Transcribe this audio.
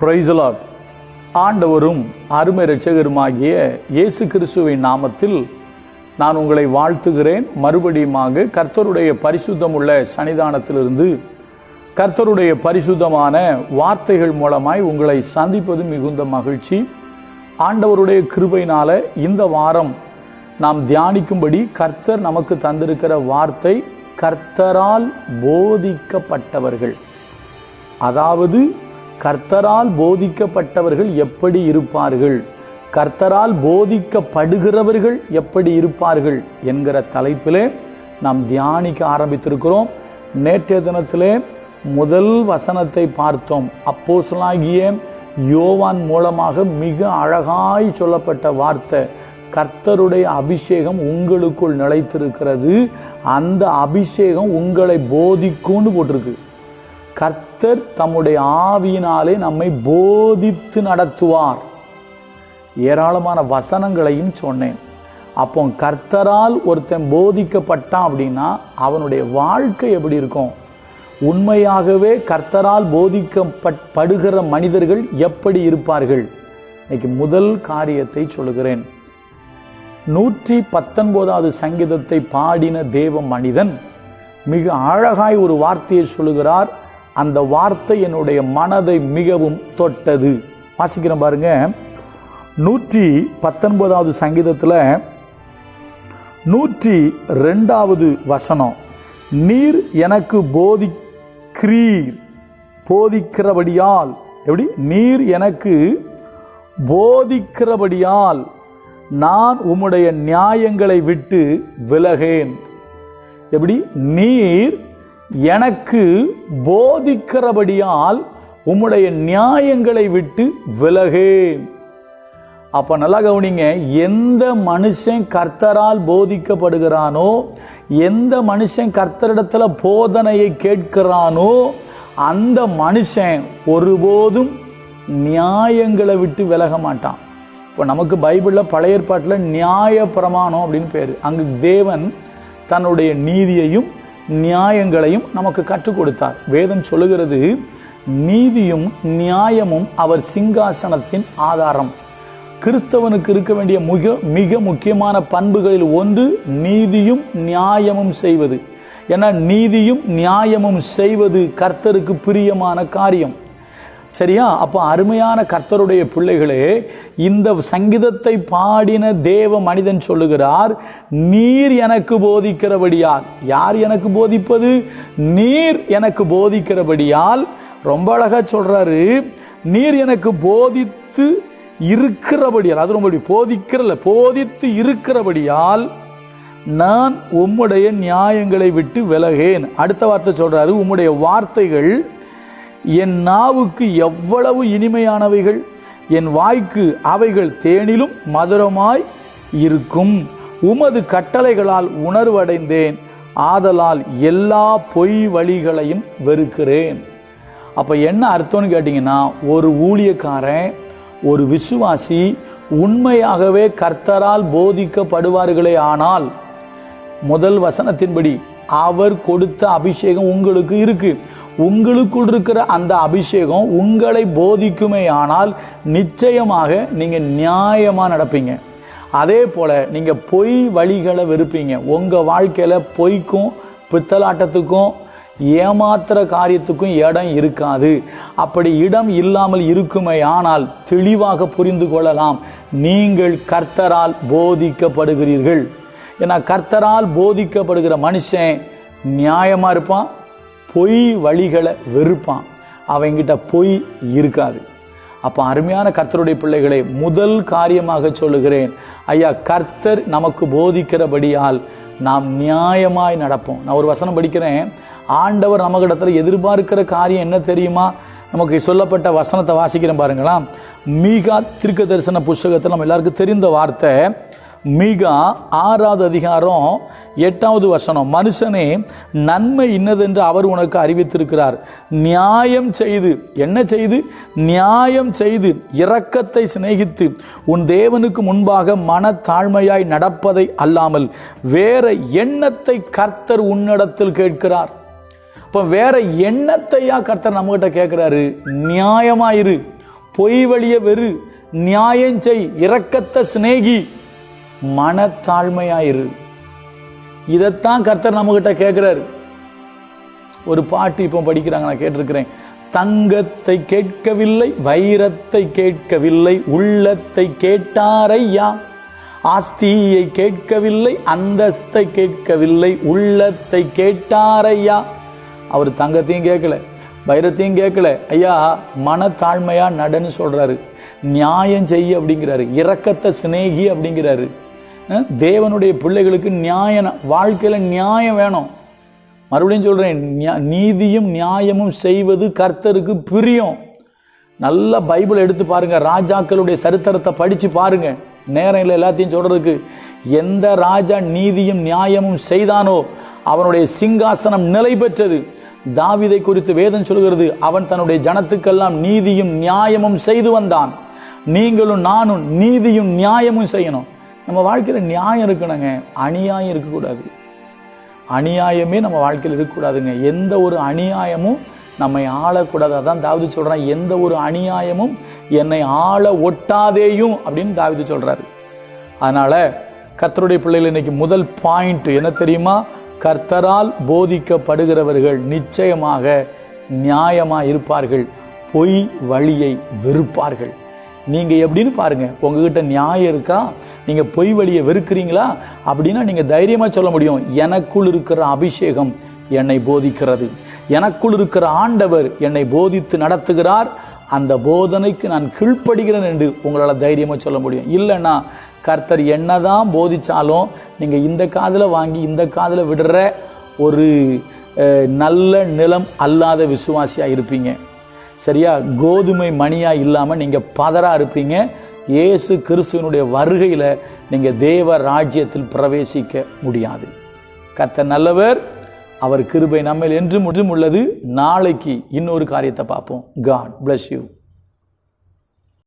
பிரைசலாட் ஆண்டவரும் அருமை இரட்சகருமாகிய இயேசு கிறிஸ்துவின் நாமத்தில் நான் உங்களை வாழ்த்துகிறேன். மறுபடியுமாக கர்த்தருடைய பரிசுத்தம் உள்ள சன்னிதானத்திலிருந்து கர்த்தருடைய பரிசுத்தமான வார்த்தைகள் மூலமாய் உங்களை சந்திப்பது மிகுந்த மகிழ்ச்சி. ஆண்டவருடைய கிருபையினால இந்த வாரம் நாம் தியானிக்கும்படி கர்த்தர் நமக்கு தந்திருக்கிற வார்த்தை கர்த்தரால் போதிக்கப்பட்டவர்கள். அதாவது கர்த்தரால் போதிக்கப்பட்டவர்கள் எப்படி இருப்பார்கள்? கர்த்தரால் போதிக்கப்படுகிறவர்கள் எப்படி இருப்பார்கள்? என்கிற தலைப்பிலே நாம் தியானிக்க ஆரம்பித்திருக்கிறோம். நேற்றைய தினத்திலே முதல் வசனத்தை பார்த்தோம். அப்போசலாகிய யோவான் மூலமாக மிக அழகாய் சொல்லப்பட்ட வார்த்தை கர்த்தருடைய அபிஷேகம் உங்களுக்குள் நிலைத்திருக்கிறது. அந்த அபிஷேகம் உங்களை போதிக்கும்னு போட்டிருக்கு. கர்த்தர் தம்முடைய ஆவியினாலே நம்மை போதித்து நடத்துவார். ஏராளமான வசனங்களையும் சொன்னேன். அப்போ கர்த்தரால் ஒருத்தன் போதிக்கப்பட்டான் அப்படின்னா அவனுடைய வாழ்க்கை எப்படி இருக்கும்? உண்மையாகவே கர்த்தரால் போதிக்கப்படுகிற மனிதர்கள் எப்படி இருப்பார்கள்? இன்னைக்கு முதல் காரியத்தை சொல்லுகிறேன். நூற்றி பத்தொன்பதாவது சங்கீதத்தை பாடின தேவ மனிதன் மிக அழகாய் ஒரு வார்த்தையை சொல்லுகிறார். அந்த வார்த்தை என்னுடைய மனதை மிகவும் தொட்டது. வாசிக்கிறேன் பாருங்க. நூற்றி பத்தொன்பதாவது சங்கீதத்தில் நூற்றி ரெண்டாவது வசனம். நீர் எனக்கு போதிக்கிறீர். போதிக்கிறபடியால். எப்படி? நீர் எனக்கு போதிக்கிறபடியால் நான் உம்முடைய நியாயங்களை விட்டு விலகேன். எப்படி? நீர் எனக்கு போதிக்கிறபடியால் உம்முடைய நியாயங்களை விட்டு விலகேன். அப்ப நல்லா கவனிங்க எந்த மனுஷன் கர்த்தரால் போதிக்கப்படுகிறானோ எந்த மனுஷன் கர்த்தரிடத்துல போதனையை கேட்கிறானோ அந்த மனுஷன் ஒருபோதும் நியாயங்களை விட்டு விலக மாட்டான். இப்போ நமக்கு பைபிளில் பழைய ஏற்பாட்டில் நியாய பிரமாணம் அப்படின்னு பேர். அங்கு தேவன் தன்னுடைய நீதியையும் நியாயங்களையும் நமக்கு கற்றுக் கொடுத்தார். வேதம் சொல்லுகிறது நீதியும் நியாயமும் அவர் சிங்காசனத்தின் ஆதாரம். கிறிஸ்தவனுக்கு இருக்க வேண்டிய மிக மிக முக்கியமான பண்புகளில் ஒன்று நீதியும் நியாயமும் செய்வது. ஏன்னா நீதியும் நியாயமும் செய்வது கர்த்தருக்கு பிரியமான காரியம். சரியா? அப்போ அருமையான கர்த்தருடைய பிள்ளைகளே இந்த சங்கீதத்தை பாடின தேவ மனிதன் சொல்லுகிறார் நீர் எனக்கு போதிக்கிறபடியால். யார் எனக்கு போதிப்பது? நீர் எனக்கு போதிக்கிறபடியால். ரொம்ப அழகாக சொல்கிறாரு நீர் எனக்கு போதித்து இருக்கிறபடியால். அது ரொம்ப போதிக்கிறல போதித்து இருக்கிறபடியால் நான் உம்முடைய நியாயங்களை விட்டு விலகேன். அடுத்த வார்த்தை சொல்கிறாரு உம்முடைய வார்த்தைகள் என் நாவுக்கு எவ்வளவு இனிமையானவைகள் என் வாய்க்கு அவைகள் தேனிலும் மதுரமாய் இருக்கும். உமது கட்டளைகளால் உணர்வடைந்தேன் ஆதலால் எல்லா பொய் வழிகளையும் வெறுக்கிறேன். அப்போ என்ன அர்த்தம்னு கேட்டிங்கன்னா ஒரு ஊழியக்காரன் ஒரு விசுவாசி உண்மையாகவே கர்த்தரால் போதிக்கப்படுவார்களே ஆனால் முதல் வசனத்தின்படி அவர் கொடுத்த அபிஷேகம் உங்களுக்கு இருக்குது உங்களுக்குள் இருக்கிற அந்த அபிஷேகம் உங்களை போதிக்குமே ஆனால் நிச்சயமாக நீங்கள் நியாயமாக நடப்பீங்க. அதே போல் நீங்கள் பொய் வழிகளை வெறுப்பீங்க. உங்கள் வாழ்க்கையில் பொய்க்கும் பித்தலாட்டத்துக்கும் ஏமாத்துற காரியத்துக்கும் இடம் இருக்காது. அப்படி இடம் இல்லாமல் இருக்குமே ஆனால் தெளிவாக புரிந்து கொள்ளலாம். நீங்கள் கர்த்தரால் போதிக்கப்படுகிறீர்கள். ஏன்னா கர்த்தரால் போதிக்கப்படுகிற மனுஷன் நியாயமாக இருப்பான் பொய் வழிகளை வெறுப்பான். அவங்கிட்ட பொய் இருக்காது. அப்போ அருமையான கர்த்தருடைய பிள்ளைகளை முதல் காரியமாக சொல்லுகிறேன். ஐயா கர்த்தர் நமக்கு போதிக்கிறபடியால் நாம் நியாயமாய் நடப்போம். நான் ஒரு வசனம் படிக்கிறேன். ஆண்டவர் நமக்கிடத்துல எதிர்பார்க்கிற காரியம் என்ன தெரியுமா? நமக்கு சொல்லப்பட்ட வசனத்தை வாசிக்கிறேன் பாருங்களா மீகா திருக்க தரிசன புஸ்தகத்தில் நம்ம எல்லாருக்கும் தெரிந்த வார்த்தை மீகா ஆறாவது அதிகாரம் எட்டாவது வசனம். மனுஷனே நன்மை இன்னதென்று அவர் உனக்கு அறிவித்திருக்கிறார். நியாயம் செய்து. என்ன செய்து? நியாயம் செய்து இரக்கத்தை சிநேகித்து உன் தேவனுக்கு முன்பாக மனத்தாழ்மையாய் நடப்பதை அல்லாமல் வேற எண்ணத்தை கர்த்தர் உன்னிடத்தில் கேட்கிறார். இப்போ வேற எண்ணத்தையா கர்த்தர் நம்மகிட்ட கேட்குறாரு? நியாயமாயிரு பொய் வழிய வெறு. நியாயம் செய். இரக்கத்தை சிநேகி. மனத்தாழ்மையாயிரு. இதைத்தான் கர்த்தர் நம்மகிட்ட கேட்கிறாரு. ஒரு பாட்டு இப்போ படிக்கிறாங்க நான் கேட்டிருக்கிறேன். தங்கத்தை கேட்கவில்லை வைரத்தை கேட்கவில்லை உள்ளத்தை கேட்டாரையா? ஆஸ்தியை கேட்கவில்லை அந்தஸ்தை கேட்கவில்லை உள்ளத்தை கேட்டாரையா? அவர் தங்கத்தையும் கேட்கல வைரத்தையும் கேட்கல. ஐயா மனத்தாழ்மையா நடன்னு சொல்றாரு. நியாயம் செய்ய அப்படிங்கிறாரு. இரக்கத்தை சிநேகி அப்படிங்கிறாரு. தேவனுடைய பிள்ளைகளுக்கு நியாயம் வாழ்க்கையில் நியாயம் வேணும். மறுபடியும் சொல்கிறேன் நியா- நீதியும் நியாயமும் செய்வது கர்த்தருக்கு பிரியம். நல்ல பைபிள் எடுத்து பாருங்கள் ராஜாக்களுடைய சரித்திரத்தை படித்து பாருங்கள் நேரம் இல்லை எல்லாத்தையும் சொல்கிறதுக்கு எந்த ராஜா நீதியும் நியாயமும் செய்தானோ அவனுடைய சிங்காசனம் நிலை பெற்றது. தாவிதை குறித்து வேதம் சொல்கிறது அவன் தன்னுடைய ஜனத்துக்கெல்லாம் நீதியும் நியாயமும் செய்து வந்தான். நீங்களும் நானும் நீதியும் நியாயமும் செய்யணும். நம்ம வாழ்க்கையில் நியாயம் இருக்கணுங்க. அநியாயம் இருக்கக்கூடாது. அநியாயமே நம்ம வாழ்க்கையில் இருக்கக்கூடாதுங்க. எந்த ஒரு அநியாயமும் நம்மை ஆளக்கூடாது. அதான் தாவிது சொல்கிறான் எந்த ஒரு அநியாயமும் என்னை ஆள ஒட்டாதேயும் அப்படின்னு தாவிது சொல்கிறாரு அதனால் கர்த்தருடைய பிள்ளைகள் இன்னைக்கு முதல் பாயிண்ட் என்ன தெரியுமா? கர்த்தரால் போதிக்கப்படுகிறவர்கள் நிச்சயமாக நியாயமாக இருப்பார்கள். பொய் வழியை வெறுப்பார்கள். நீங்கள் எப்படின்னு பாருங்கள் உங்ககிட்ட நியாயம் இருக்கா? நீங்கள் பொய் வழியை வெறுக்கிறீங்களா? அப்படின்னா நீங்கள் தைரியமாக சொல்ல முடியும். எனக்குள் இருக்கிற அபிஷேகம் என்னை போதிக்கிறது. எனக்குள் இருக்கிற ஆண்டவர் என்னை போதித்து நடத்துகிறார். அந்த போதனைக்கு நான் கீழ்ப்படுகிறேன் என்று உங்களால் தைரியமாக சொல்ல முடியும். இல்லைன்னா கர்த்தர் என்னதான் போதித்தாலும் நீங்கள் இந்த காதில் வாங்கி இந்த காதில் விடுற ஒரு நல்ல நிலம் அல்லாத விசுவாசியாக இருப்பீங்க. சரியா? கோதுமை மணியாக இல்லாமல் நீங்கள் பதறாக இருப்பீங்க. இயேசு கிறிஸ்துவனுடைய வருகையில் நீங்கள் தேவ ராஜ்யத்தில் பிரவேசிக்க முடியாது. கத்த நல்லவர் அவர் கிருபை நம்மில் என்றும் முற்றும் உள்ளது. நாளைக்கு இன்னொரு காரியத்தை பார்ப்போம். God bless you